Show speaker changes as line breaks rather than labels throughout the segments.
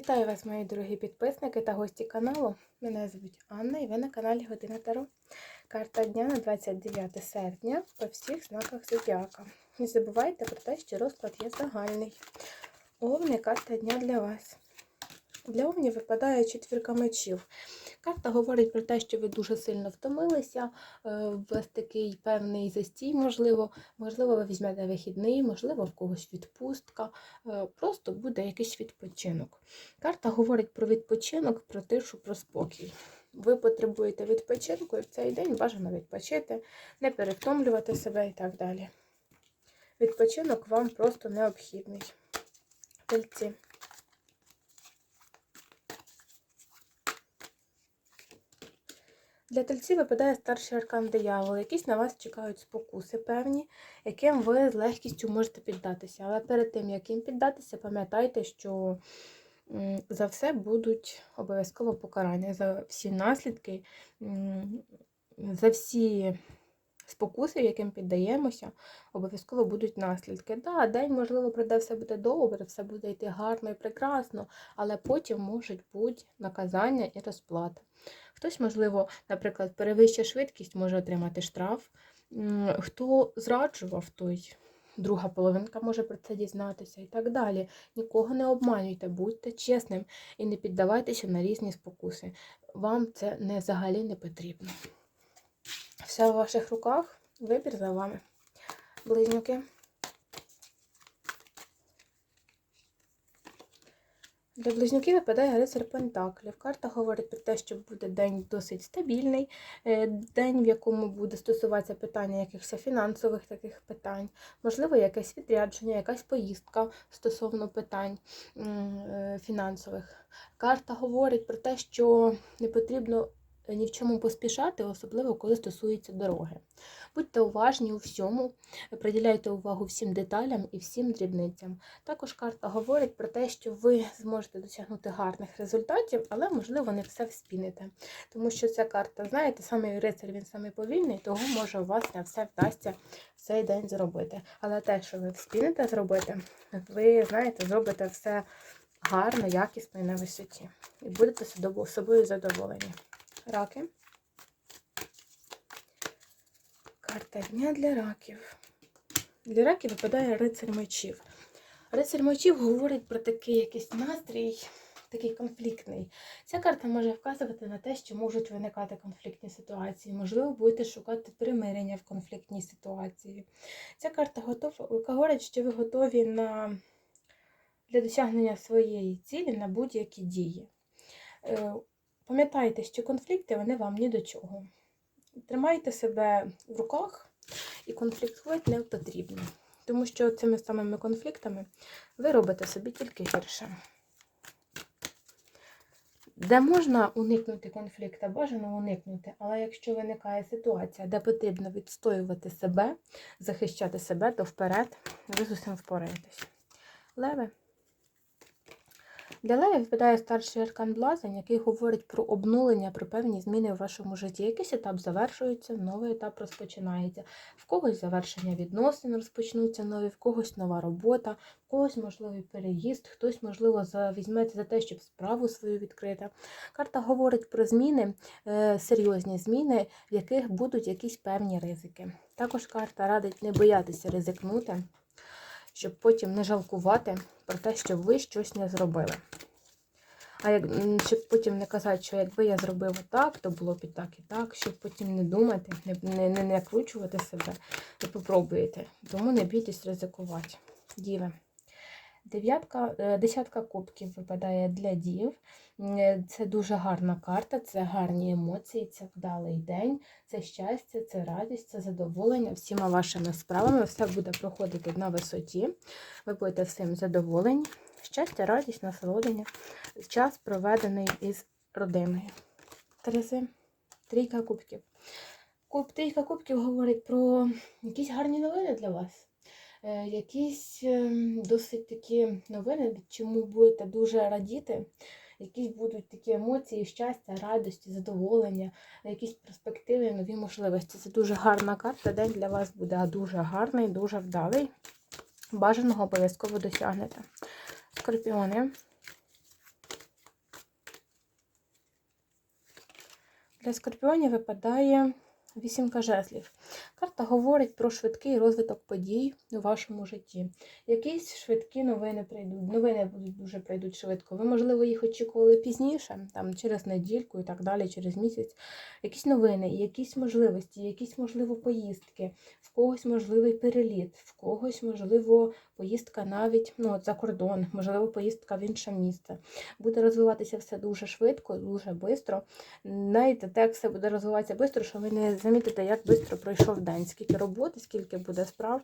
Вітаю вас, мої дорогі підписники та гості каналу. Мене звуть Анна і ви на каналі Година Таро. Карта дня на 29 серпня по всіх знаках зодіака. Не забувайте про те, що розклад є загальний. Овни карта дня для вас. Для овнів випадає четвірка мечів. Карта говорить про те, що ви дуже сильно втомилися, е, у вас такий певний застій, можливо, можливо, ви візьмете вихідний, можливо, в когось відпустка, е, просто буде якийсь відпочинок. Карта говорить про відпочинок, про тишу, про спокій. Ви потребуєте відпочинку і в цей день бажано відпочити, не перевтомлювати себе і так далі. Відпочинок вам просто необхідний. Тельці. Для тельців випадає старший аркан диявол. Якісь на вас чекають спокуси певні, яким ви з легкістю можете піддатися. Але перед тим, як їм піддатися, пам'ятайте, що за все будуть обов'язково покарання, за всі наслідки, за всі спокуси, яким піддаємося, обов'язково будуть наслідки. Да, день, можливо, пройде, все буде добре, все буде йти гарно і прекрасно, але потім можуть бути наказання і розплата. Хтось, можливо, наприклад, перевищує швидкість, може отримати штраф. Хто зраджував, той друга половинка може про це дізнатися і так далі. Нікого не обманюйте, будьте чесним і не піддавайтеся на різні спокуси. Вам це не взагалі не потрібно. Все в ваших руках, вибір за вами. Близнюки. Для близнюків випадає рицар Пентаклів. Карта говорить про те, що буде день досить стабільний, е, день, в якому буде стосуватися питання якихось фінансових таких питань, можливо, якесь відрядження, якась поїздка стосовно питань е, фінансових. Карта говорить про те, що не потрібно ні в чому поспішати, особливо коли стосується дороги. Будьте уважні у всьому, приділяйте увагу всім деталям і всім дрібницям. Також карта говорить про те, що ви зможете досягнути гарних результатів, але, можливо, не все вспіните. Тому що ця карта, знаєте, саме рицар він саме повільний, того може у вас не все вдасться в цей день зробити. Але те, що ви вспіните зробити, ви знаєте, зробите все гарно, якісно і на висоті. І будете собою задоволені. Раки. Карта дня для раків. Для раків випадає рицар мечів. Рицар мечів говорить про такий якийсь настрій, такий конфліктний. Ця карта може вказувати на те, що можуть виникати конфліктні ситуації. Можливо, будете шукати примирення в конфліктній ситуації. Ця карта готова, говорить, що ви готові на, для досягнення своєї цілі на будь-які дії. Пам'ятайте, що конфлікти вони вам ні до чого. Тримайте себе в руках і конфліктувати не потрібно. Тому що цими самими конфліктами ви робите собі тільки гірше. Де можна уникнути конфлікту, бажано уникнути, але якщо виникає ситуація, де потрібно відстоювати себе, захищати себе, то вперед ви з усім впораєтесь. Леве. Для Леві відповідає старший аркан Блазень, який говорить про обнулення, про певні зміни в вашому житті. Якийсь етап завершується, новий етап розпочинається. В когось завершення відносин розпочнуться нові, в когось нова робота, в когось можливий переїзд, хтось, можливо, візьметься за те, щоб справу свою відкрити. Карта говорить про зміни, е, серйозні зміни, в яких будуть якісь певні ризики. Також карта радить не боятися ризикнути щоб потім не жалкувати про те, що ви щось не зробили. А як, щоб потім не казати, що якби я зробив так, то було б і так, і так, щоб потім не думати, не не, не накручувати себе, ви попробуєте. Тому не бійтесь ризикувати. Діви. Дев'ятка, е, десятка кубків випадає для дів. Е, це дуже гарна карта, це гарні емоції, це вдалий день, це щастя, це радість, це задоволення всіма вашими справами. Все буде проходити на висоті. Ви будете всім задоволені. Щастя, радість, насолодження, час проведений із родиною. Терези, трійка кубків. Куб, трійка кубків говорить про якісь гарні новини для вас. Е, якісь ем, досить такі новини, чому будете дуже радіти. Якісь будуть такі емоції, щастя, радості, задоволення, якісь перспективи, нові можливості. Це дуже гарна карта. День для вас буде дуже гарний, дуже вдалий. Бажаного обов'язково досягнете. Скорпіони. Для скорпіонів випадає вісімка жезлів. Карта говорить про швидкий розвиток подій у вашому житті. Якісь швидкі новини прийдуть. Новини будуть дуже прийдуть швидко. Ви, можливо, їх очікували пізніше, там через недільку і так далі, через місяць. Якісь новини, якісь можливості, якісь, можливо, поїздки, в когось можливий переліт, в когось, можливо, поїздка навіть ну, за кордон, можливо, поїздка в інше місце. Буде розвиватися все дуже швидко, дуже швидко. Знаєте, так все буде розвиватися швидко, що ви не замітите, як швидко пройшов день, скільки роботи, скільки буде справ.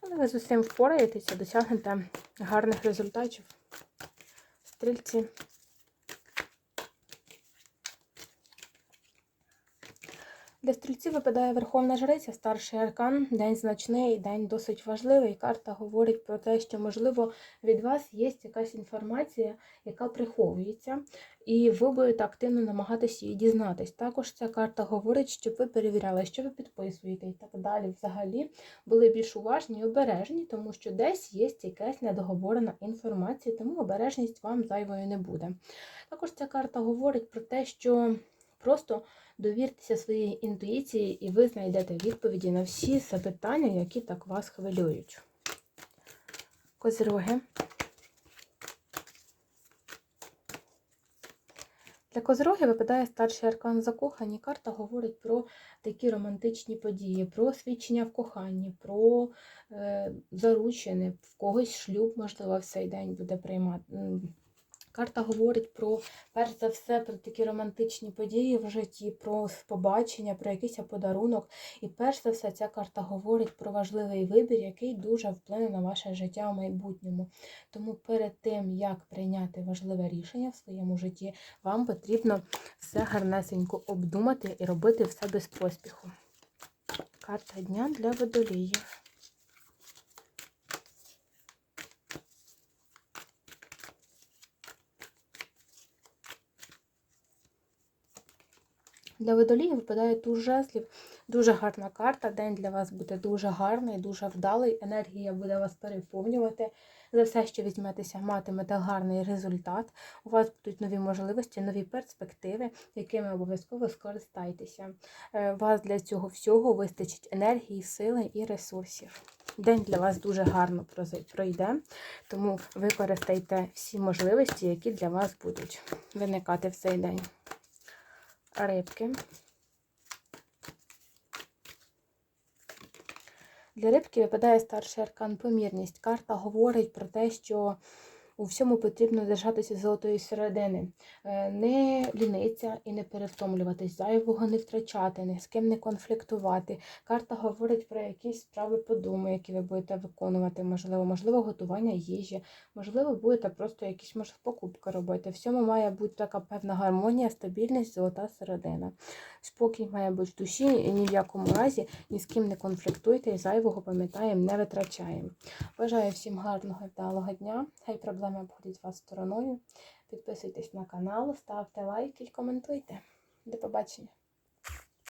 Але ви з усім впораєтеся, досягнете гарних результатів. Стрільці. Для стрільців випадає Верховна Жриця, старший аркан, день значний, день досить важливий. Карта говорить про те, що, можливо, від вас є якась інформація, яка приховується, і ви будете активно намагатися її дізнатись. Також ця карта говорить, щоб ви перевіряли, що ви підписуєте і так далі. Взагалі були більш уважні і обережні, тому що десь є якась недоговорена інформація, тому обережність вам зайвою не буде. Також ця карта говорить про те, що просто довіртеся своїй інтуїції, і ви знайдете відповіді на всі запитання, які так вас хвилюють. Козироги. Для козироги випадає старший аркан закохані. Карта говорить про такі романтичні події, про свідчення в коханні, про е, заручини, в когось шлюб, можливо, в цей день буде приймати. Карта говорить про, перш за все, про такі романтичні події в житті, про побачення, про якийсь подарунок. І перш за все, ця карта говорить про важливий вибір, який дуже вплине на ваше життя в майбутньому. Тому перед тим, як прийняти важливе рішення в своєму житті, вам потрібно все гарнесенько обдумати і робити все без поспіху. Карта дня для водоліїв. Для водолії випадає туз жезлів. Дуже гарна карта. День для вас буде дуже гарний, дуже вдалий. Енергія буде вас переповнювати. За все, що візьметеся, матимете гарний результат. У вас будуть нові можливості, нові перспективи, якими обов'язково скористайтеся. Е, вас для цього всього вистачить енергії, сили і ресурсів. День для вас дуже гарно пройде, тому використайте всі можливості, які для вас будуть виникати в цей день рибки. Для рибки випадає старший аркан помірність. Карта говорить про те, що у всьому потрібно держатися золотої середини, е, не ліниться і не перевтомлюватись, зайвого не втрачати, ні з ким не конфліктувати. Карта говорить про якісь справи по дому, які ви будете виконувати, можливо, можливо, готування їжі, можливо, будете просто якісь може, покупки робити. Всьому має бути така певна гармонія, стабільність, золота середина. Спокій має бути в душі, і ні в якому разі ні з ким не конфліктуйте і зайвого пам'ятаємо, не витрачаємо. Бажаю всім гарного і вдалого дня. Хай проблеми обходять вас стороною. Підписуйтесь на канал, ставте лайки і коментуйте. До побачення!